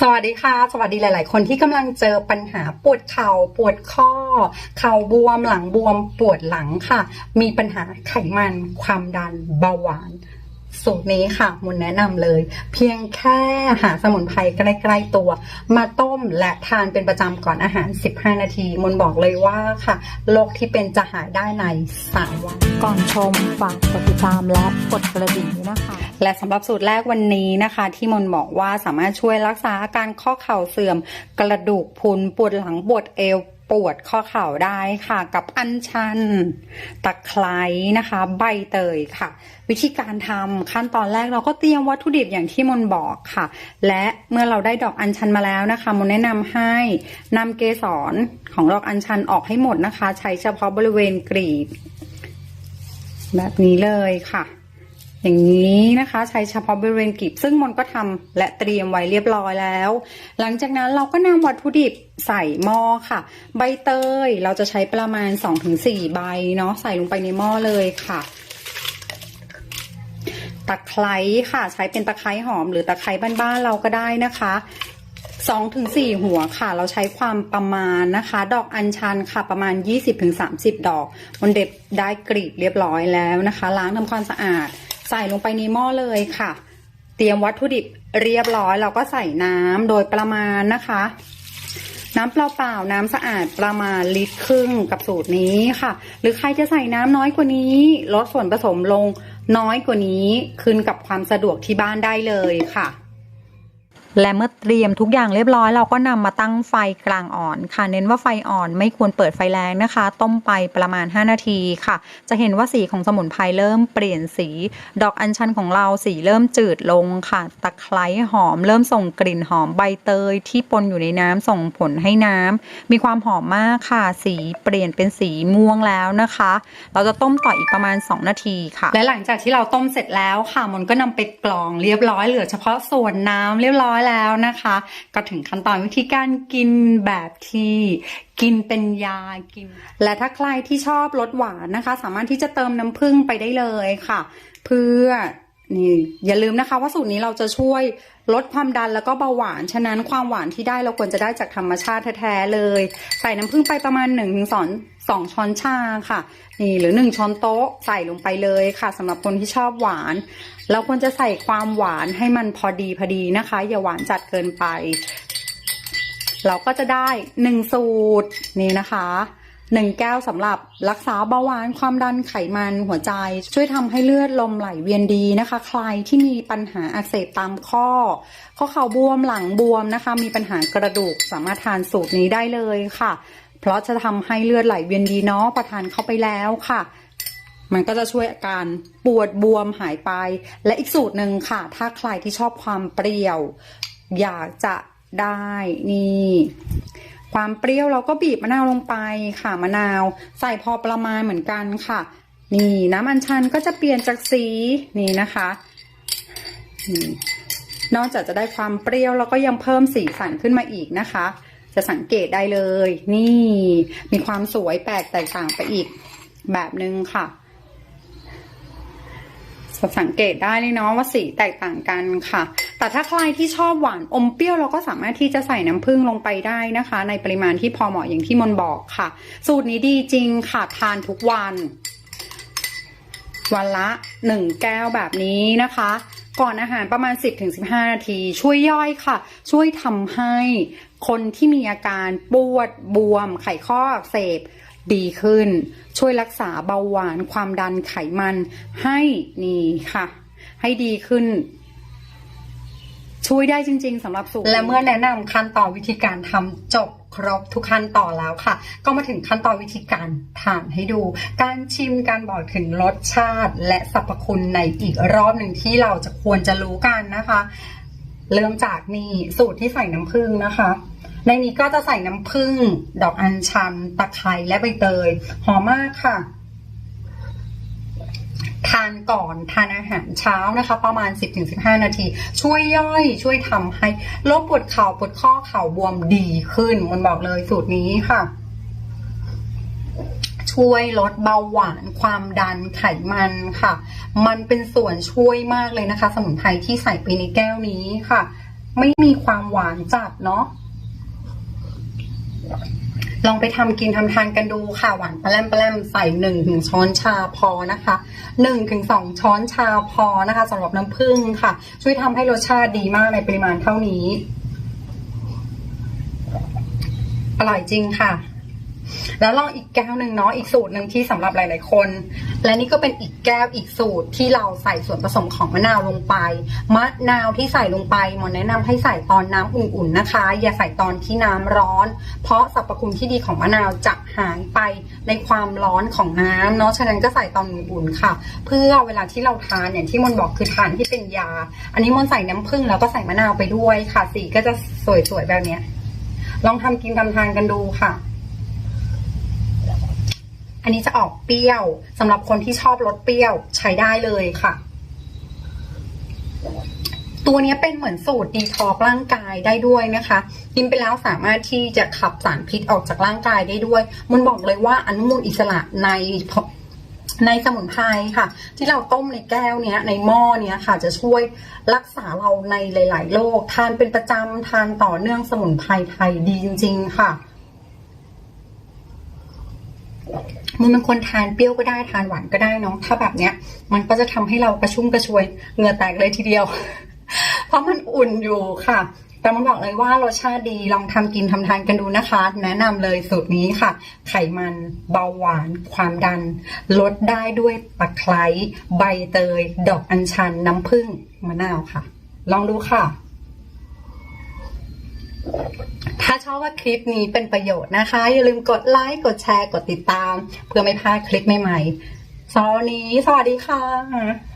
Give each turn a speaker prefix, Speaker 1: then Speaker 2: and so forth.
Speaker 1: สวัสดีค่ะ สวัสดีหลาย ๆ คนที่กำลังเจอปัญหาปวดเข่าปวดข้อ เข่าบวมหลังบวมปวดหลังค่ะ มีปัญหาไขมันความดันเบาหวาน สูตรนี้ค่ะมุนแนะนำเลย เพียงแค่หาสมุนไพรใกล้ๆตัว มาต้มและทานเป็นประจำก่อนอาหาร 15 นาที มุนบอกเลยว่าค่ะโรคที่เป็นจะหายได้ใน 3 วัน
Speaker 2: ก่อนชมฝากกดติดตามและกดกระดิ่งด้วยนะคะ
Speaker 1: และสำหรับสูตรแรกวันนี้นะคะ ที่มนบอกว่าสามารถช่วยรักษาอาการข้อเข่าเสื่อม กระดูกพุนปวดหลังปวดเอว ปวดข้อเข่าได้ค่ะ กับอัญชัน ตะไคร้นะคะ ใบเตยค่ะ วิธีการทำขั้นตอนแรกเราก็เตรียมวัตถุดิบอย่างที่มนบอกค่ะ และเมื่อเราได้ดอกอัญชันมาแล้วนะคะมนแนะนำให้นำเกสรของดอกอัญชันออกให้หมดนะคะ ใช้เฉพาะบริเวณกรีบแบบนี้เลยค่ะ อย่างนี้นะคะใช้เฉพาะบริเวณกลีบซึ่งมนก็ทำและเตรียมไว้เรียบร้อยแล้ว หลังจากนั้นเราก็นำวัตถุดิบใส่หม้อค่ะ ใบเตยเราจะใช้ประมาณ 2-4 ใบเนาะใส่ลงไปในหม้อเลยค่ะตะไคร้ค่ะ ใช้เป็นตะไคร้หอมหรือตะไคร้บ้านๆเราก็ได้นะคะสองถึงสี่หัวค่ะ เราใช้ความประมาณนะคะ ดอกอัญชันค่ะประมาณ 20-30 ดอก มันเด็บได้กรีดเรียบร้อยแล้วนะคะ ล้างทำความสะอาด ใส่ลงไปในหม้อเลยค่ะ เตรียมวัตถุดิบเรียบร้อยเราก็ใส่น้ำโดยประมาณนะคะ น้ำเปล่าๆน้ำสะอาดประมาณลิตรครึ่งกับสูตรนี้ค่ะ หรือใครจะใส่น้ำน้อยกว่านี้ลดส่วนผสมลงน้อยกว่านี้ขึ้นกับความสะดวกที่บ้านได้เลยค่ะ
Speaker 2: และเมื่อเตรียมทุกอย่างเรียบร้อยเราก็นำมาตั้งไฟกลางอ่อนค่ะ เน้นว่าไฟอ่อนไม่ควรเปิดไฟแรงนะคะ ต้มไปประมาณ 5 นาทีค่ะ จะเห็นว่าสีของสมุนไพรเริ่มเปลี่ยนสี ดอกอัญชันของเราสีเริ่มจืดลงค่ะ ตะไคร้หอม เริ่มส่งกลิ่นหอมใบเตย ที่ปนอยู่ในน้ำส่งผลให้น้ำมีความหอมมากค่ะ สีเปลี่ยนเป็นสีม่วงแล้วนะคะ เราจะต้มต่ออีกประมาณ 2 นาทีค่ะ
Speaker 1: และหลังจากที่เราต้มเสร็จแล้วค่ะมนก็นำไปกรองเรียบร้อยเหลือเฉพาะส่วนน้ำเรียบร้อยแล้วนะคะ ก็ถึงขั้นตอนวิธีการกินแบบที่กินเป็นยากิน และถ้าใครที่ชอบรสหวานนะคะ สามารถที่จะเติมน้ำผึ้งไปได้เลยค่ะ เพื่อ นี่อย่าลืมนะคะว่าสูตรนี้เราจะช่วยลดความดันแล้วก็เบาหวาน ฉะนั้นความหวานที่ได้เราควรจะได้จากธรรมชาติแท้ๆเลย ใส่น้ำผึ้งไปประมาณ1นถึงสองสองช้อนชาค่ะ นี่หรือ 1 ช้อนโต๊ะใส่ลงไปเลยค่ะสำหรับคนที่ชอบหวาน เราควรจะใส่ความหวานให้มันพอดีพอดีนะคะ อย่าหวานจัดเกินไป เราก็จะได้หนึ่งสูตรนี่นะคะ หนึ่งแก้วสำหรับรักษาเบาหวานความดันไขมันหัวใจ ช่วยทำให้เลือดลมไหลเวียนดีนะคะ ใครที่มีปัญหาอักเสบตามข้อ ข้อเข่าบวมหลังบวมนะคะ มีปัญหากระดูกสามารถทานสูตรนี้ได้เลยค่ะ เพราะจะทำให้เลือดไหลเวียนดีเนาะประทานเข้าไปแล้วค่ะมันก็จะช่วยอาการปวดบวมหายไป และอีกสูตรหนึ่งค่ะ ถ้าใครที่ชอบความเปรี้ยว อยากจะได้นี่ ความเปรี้ยวเราก็บีบมะนาวลงไปค่ะมะนาว ใส่พอประมาณเหมือนกันค่ะ นี่น้ำอัญชันก็จะเปลี่ยนจากสีนี่นะคะนอกจากจะได้ความเปรี้ยวแล้วก็ยังเพิ่มสีสันขึ้นมาอีกนะคะ จะสังเกตได้เลย นี่ มีความสวยแปลกแตกต่างไปอีกแบบนึงค่ะสังเกตได้เลยเนาะว่าสีแตกต่างกันค่ะ แต่ถ้าใครที่ชอบหวานอมเปรี้ยวเราก็สามารถที่จะใส่น้ำผึ้งลงไปได้นะคะ ในปริมาณที่พอเหมาะอย่างที่มนบอกค่ะ สูตรนี้ดีจริงค่ะทานทุกวัน วันละหนึ่งแก้วแบบนี้นะคะก่อนอาหารประมาณ 10-15 นาที ช่วยย่อยค่ะ ช่วยทำให้คนที่มีอาการปวดบวม ไขข้ออักเสบดีขึ้น ช่วยรักษาเบาหวานความดันไขมันให้นี่ค่ะ ให้ดีขึ้น ช่วยได้จริง ๆสำหรับสูตรและเมื่อแนะนำขั้นตอนวิธีการทำจบครบทุกขั้นตอนแล้วค่ะ ก็มาถึงขั้นตอนวิธีการทานให้ดู การชิมการบอกถึงรสชาติ และสรรพคุณในอีกรอบหนึ่งที่เราจะควรจะรู้กันนะคะ เริ่มจากนี่สูตรที่ใส่น้ำผึ้งนะคะ ในนี้ก็จะใส่น้ำผึ้งดอกอัญชันตะไคร้และใบเตยหอมมากค่ะานก่อนทานอาหารเช้านะคะ ประมาณ 10-15 นาที ช่วยย่อยช่วยทำให้โรคปวดเข่าปวดข้อเข่าบวมดีขึ้นมันบอกเลยสูตรนี้ค่ะช่วยลดเบาหวานความดันไขมันค่ะ มันเป็นส่วนช่วยมากเลยนะคะ สมุนไพรที่ใส่ไปในแก้วนี้ค่ะ ไม่มีความหวานจัดเนาะ ลองไปทำกินทำทานกันดูค่ะหวานปลาแลมปลาแลมใส่หนึ่งถึงช้อนชาพอนะคะหนึ่งถึงสองช้อนชาพอนะคะสำหรับน้ำผึ้งค่ะ ช่วยทำให้รสชาติดีมากในปริมาณเท่านี้ อร่อยจริงค่ะ แล้วลองอีกแก้วหนึ่งเนาะอีกสูตรหนึ่งที่สำหรับหลาย ๆ คน และนี่ก็เป็นอีกแก้วอีกสูตรที่เราใส่ส่วนผสมของมะนาวลงไปมะนาวที่ใส่ลงไปหมอแนะนำให้ใส่ตอนน้ำอุ่น ๆ นะคะ อย่าใส่ตอนที่น้ำร้อน เพราะสรรพคุณที่ดีของมะนาวจะหายไปในความร้อนของน้ำเนาะฉะนั้นก็ใส่ตอนอุ่นๆค่ะ เพื่อเวลาที่เราทานอย่างที่มนบอกคือทานที่เป็นยา อันนี้มนใส่น้ำผึ้งแล้วก็ใส่มะนาวไปด้วยค่ะสีก็จะสวยๆแบบเนี้ยลองทำกินทำทานกันดูค่ะ อันนี้จะออกเปรี้ยวสำหรับคนที่ชอบรสเปรี้ยวใช้ได้เลยค่ะ ตัวนี้เป็นเหมือนสูตรดีท็อกร่างกายได้ด้วยนะคะกินไปแล้วสามารถที่จะขับสารพิษออกจากร่างกายได้ด้วย มันบอกเลยว่าอนุมูลอิสระในในสมุนไพรค่ะ ที่เราต้มในแก้วเนี้ยในหม้อเนี้ยค่ะจะช่วยรักษาเราในหลาย ๆ โรคทานเป็นประจำทานต่อเนื่องสมุนไพรไทยดีจริง ๆ ค่ะ มันเป็นคนทานเปรี้ยวก็ได้ทานหวานก็ได้เนาะถ้าแบบเนี้ย มันก็จะทำให้เรากระชุ่มกระชวยเหงื่อแตกเลยทีเดียว เพราะมันอุ่นอยู่ค่ะ แต่มันบอกเลยว่ารสชาติดีลองทำกินทำทานกันดูนะคะ แนะนำเลยสูตรนี้ค่ะ ไขมันเบาหวาน ความดัน ลดได้ด้วยตะไคร้ใบเตย ดอกอัญชัน น้ำผึ้งมะนาวค่ะ ลองดูค่ะ ถ้าชอบว่าคลิปนี้เป็นประโยชน์นะคะ อย่าลืมกดไลค์ กดแชร์ กดติดตาม เพื่อไม่พลาดคลิปใหม่ๆสำหรับวันนี้ สวัสดีค่ะ